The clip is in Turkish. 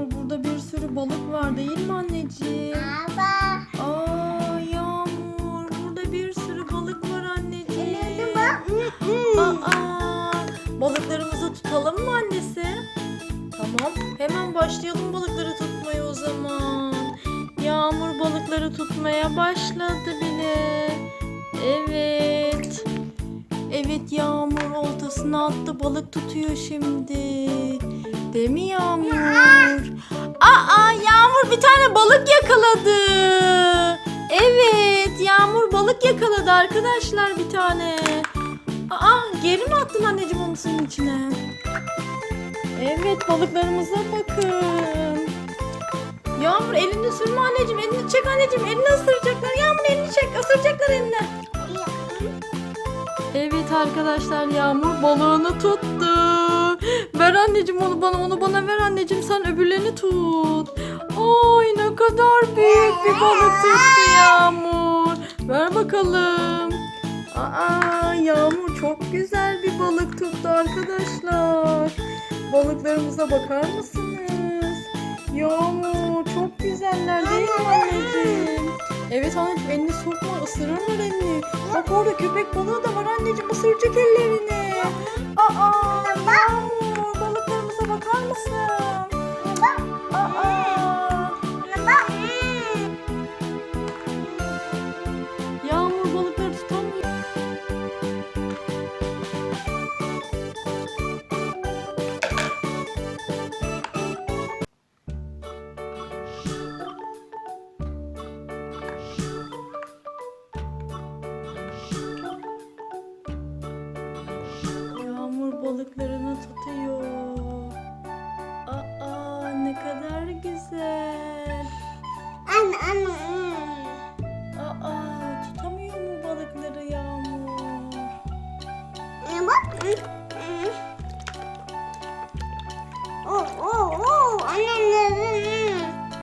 Yağmur burada bir sürü balık var değil mi anneciğim? Baba. Aa Yağmur burada bir sürü balık var anneciğim. Aa, balıklarımızı tutalım mı annesi? Tamam, hemen başlayalım balıkları tutmaya o zaman. Yağmur balıkları tutmaya başladı bile. Evet. Evet Yağmur oltasına attı balık tutuyor şimdi. Değil mi Yağmur? Aa Yağmur bir tane balık yakaladı. Evet Yağmur balık yakaladı arkadaşlar bir tane. Aa geri mi attın anneciğim onu suyun içine? Evet balıklarımıza bakın. Yağmur elini sürme anneciğim elini çek anneciğim elini ısıracaklar. Yağmur elini çek ısıracaklar elini. Evet arkadaşlar Yağmur balığını tuttu. Ver anneciğim onu bana onu bana ver anneciğim sen öbürlerini tut. Ay ne kadar büyük bir balık tuttu Yağmur. Ver bakalım. Aa Yağmur çok güzel bir balık tuttu arkadaşlar. Balıklarımıza bakar mısınız? Yağmur çok güzeller değil mi anneciğim? Evet anneciğim elini sokma ısırırlar elini. Bak orada köpek balığı da var anneciğim ısıracak ellerini. balıklarını tutuyor. Aa ne kadar güzel. Anne anne. Aa tutamıyor mu balıkları Yağmur? Ne bak. Oh oh.